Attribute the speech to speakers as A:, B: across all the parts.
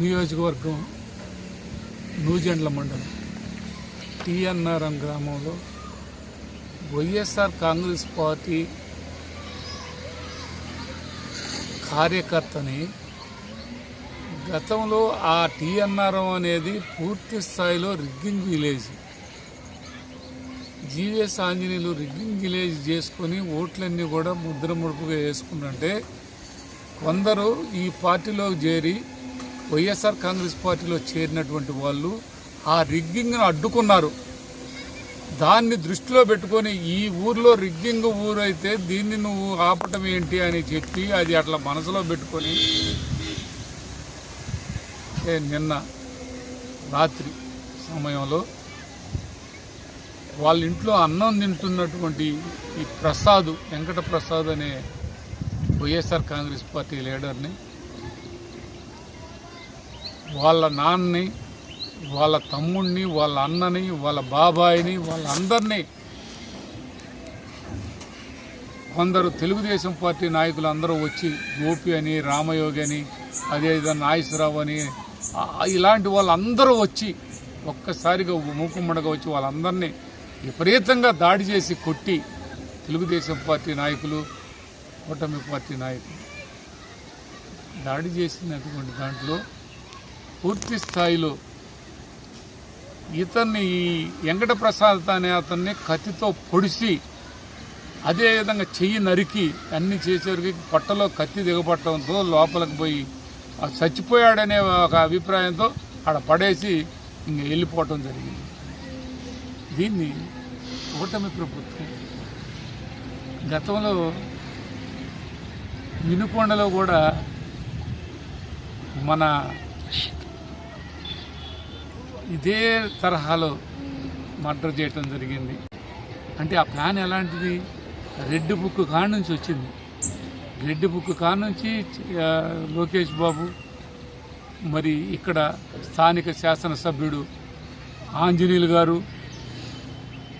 A: నియోజకవర్గం నూజెండ్ల మండలం. టిఎన్ఆర్ఎం గ్రామంలో వైఎస్ఆర్ కాంగ్రెస్ పార్టీ కార్యకర్తని గతంలో ఆ టిఎన్ఆర్ఎం అనేది పూర్తి స్థాయిలో rigging village. GVS Anjaneyulu rigging village చేసుకొని ఓట్లన్నీ కూడా ముద్ర ముడుపుగా వేసుకుంటుంటే కొందరు ఈ పార్టీలో చేరి వైఎస్ఆర్ కాంగ్రెస్ పార్టీలో చేరినటువంటి వాళ్ళు ఆ రిగ్గింగ్ను అడ్డుకున్నారు. దాన్ని దృష్టిలో పెట్టుకొని ఈ ఊర్లో రిగ్గింగ్ ఊరైతే దీన్ని నువ్వు ఆపటం ఏంటి అని చెప్పి అది అట్లా మనసులో పెట్టుకొని నిన్న రాత్రి సమయంలో వాళ్ళ ఇంట్లో అన్నం తింటున్నటువంటి ఈ ప్రసాద్ వెంకట ప్రసాద్ అనే వైఎస్ఆర్ కాంగ్రెస్ పార్టీ లీడర్ని వాళ్ళ నాన్నని వాళ్ళ తమ్ముడిని వాళ్ళ అన్నని వాళ్ళ బాబాయిని వాళ్ళందరినీ కొందరు తెలుగుదేశం పార్టీ నాయకులు అందరూ వచ్చి గోపి అని రామయోగి అని అదేవిధంగా నాగేశ్వరరావు అని ఇలాంటి వాళ్ళందరూ వచ్చి ఒక్కసారిగా మూకుమ్మడగా వచ్చి వాళ్ళందరినీ విపరీతంగా దాడి చేసి కొట్టి తెలుగుదేశం పార్టీ నాయకులు కూటమి పార్టీ నాయకులు దాడి చేసినటువంటి దాంట్లో పూర్తి స్థాయిలో ఇతన్ని ఈ వెంకటప్రసాద్ అనే అతన్ని కత్తితో పొడిసి అదేవిధంగా చెయ్యి నరికి అన్ని చేసేవారికి పొట్టలో కత్తి దిగపట్టడంతో లోపలికి పోయి చచ్చిపోయాడనే ఒక అభిప్రాయంతో ఆడ పడేసి ఇంక వెళ్ళిపోవటం జరిగింది. దీన్ని కూటమి ప్రభుత్వం గతంలో వినుకొండలో కూడా మన ఇదే తరహాలో మర్డర్ చేయటం జరిగింది. అంటే ఆ ప్లాన్ ఎలాంటిది? రెడ్ బుక్ కాడ నుంచి వచ్చింది. రెడ్ బుక్ కాడ నుంచి లోకేష్ బాబు మరి ఇక్కడ స్థానిక శాసనసభ్యుడు ఆంజనేయులు గారు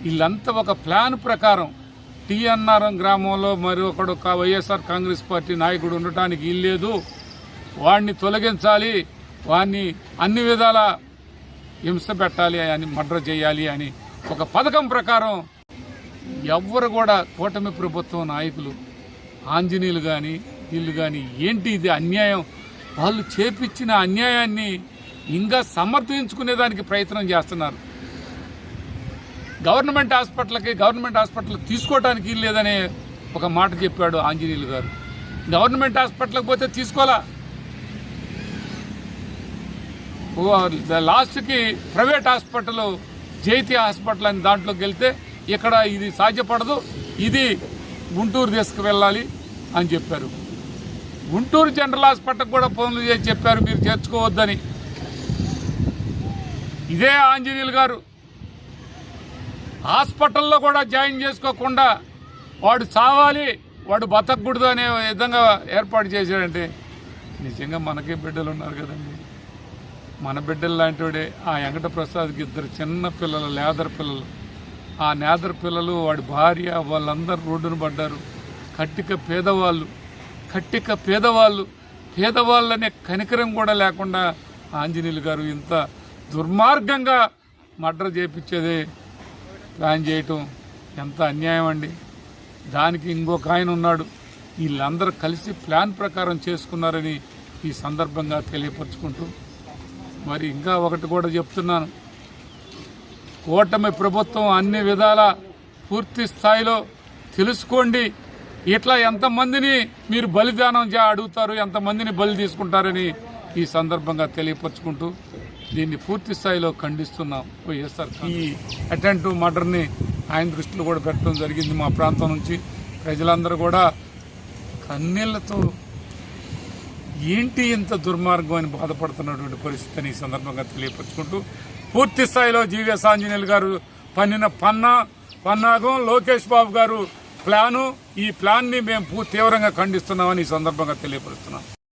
A: వీళ్ళంతా ఒక ప్లాన్ ప్రకారం టీఎన్ఆర్ఎం గ్రామంలో మరి ఒకడు వైఎస్ఆర్ కాంగ్రెస్ పార్టీ నాయకుడు ఉండటానికి వీల్లేదు. వాడిని తొలగించాలి. వాడిని అన్ని విధాల హింస పెట్టాలి అని మర్డర్ చేయాలి అని ఒక పథకం ప్రకారం ఎవ్వరు కూడా కూటమి ప్రభుత్వం నాయకులు ఆంజనేయులు కానీ వీళ్ళు కానీ ఏంటి ఇది అన్యాయం? వాళ్ళు చేపించిన అన్యాయాన్ని ఇంకా సమర్థించుకునేదానికి ప్రయత్నం చేస్తున్నారు. గవర్నమెంట్ హాస్పిటల్కి గవర్నమెంట్ హాస్పిటల్ తీసుకోవడానికి లేదనే ఒక మాట చెప్పాడు ఆంజనేయులు గారు. గవర్నమెంట్ హాస్పిటల్కి పోతే తీసుకోవాలా? లాస్ట్కి ప్రైవేట్ హాస్పిటల్ జైతి హాస్పిటల్ అని దాంట్లోకి వెళ్తే ఇక్కడ ఇది సాధ్యపడదు ఇది గుంటూరు తీసుకువెళ్ళాలి అని చెప్పారు. గుంటూరు జనరల్ హాస్పిటల్ కూడా ఫోన్లు చేసి చెప్పారు మీరు చేర్చుకోవద్దని. ఇదే ఆంజనేయులు గారు. హాస్పిటల్లో కూడా జాయిన్ చేసుకోకుండా వాడు చావాలి వాడు బతకూడదు అనే విధంగా ఏర్పాటు చేశాడంటే నిజంగా మనకే బిడ్డలు ఉన్నారు కదండి. మన బిడ్డలు లాంటివాడే ఆ వెంకట ప్రసాద్కి ఇద్దరు చిన్న పిల్లలు లేదర్ పిల్లలు. ఆ నేదర్ పిల్లలు వాడి భార్య వాళ్ళందరూ రోడ్డున పడ్డారు. కట్టిక పేదవాళ్ళు కట్టిక పేదవాళ్ళు పేదవాళ్ళనే కనికరం కూడా లేకుండా ఆంజనేయులు గారు ఇంత దుర్మార్గంగా మర్డర్ చేయించేదే ప్లాన్ చేయటం ఎంత అన్యాయం అండి. దానికి ఇంకొక ఆయన ఉన్నాడు. వీళ్ళందరూ కలిసి ప్లాన్ ప్రకారం చేసుకున్నారని ఈ సందర్భంగా తెలియపరుచుకుంటూ మరి ఇంకా ఒకటి కూడా చెప్తున్నాను. కూటమి ప్రభుత్వం అన్ని విధాల పూర్తి స్థాయిలో తెలుసుకోండి. ఇట్లా ఎంతమందిని మీరు బలిదానం చే అడుగుతారు ఎంతమందిని బలి తీసుకుంటారని ఈ సందర్భంగా తెలియపరుచుకుంటూ దీన్ని పూర్తి స్థాయిలో ఖండిస్తున్నాం. వైఎస్ఆర్ ఈ అటెంట్ మర్డర్ని ఆయన దృష్టిలో కూడా పెట్టడం జరిగింది మా ప్రాంతం నుంచి. ప్రజలందరూ కూడా కన్నీళ్ళతో ఏంటి ఇంత దుర్మార్గం అని బాధపడుతున్నటువంటి పరిస్థితిని ఈ సందర్భంగా తెలియపరుచుకుంటూ పూర్తి స్థాయిలో జీవీఎస్ ఆంజనేయులు గారు పన్నిన పన్నా పన్నాగం లోకేష్ బాబు గారు ప్లాను. ఈ ప్లాన్ని మేము తీవ్రంగా ఖండిస్తున్నామని ఈ సందర్భంగా తెలియపరుస్తున్నాం.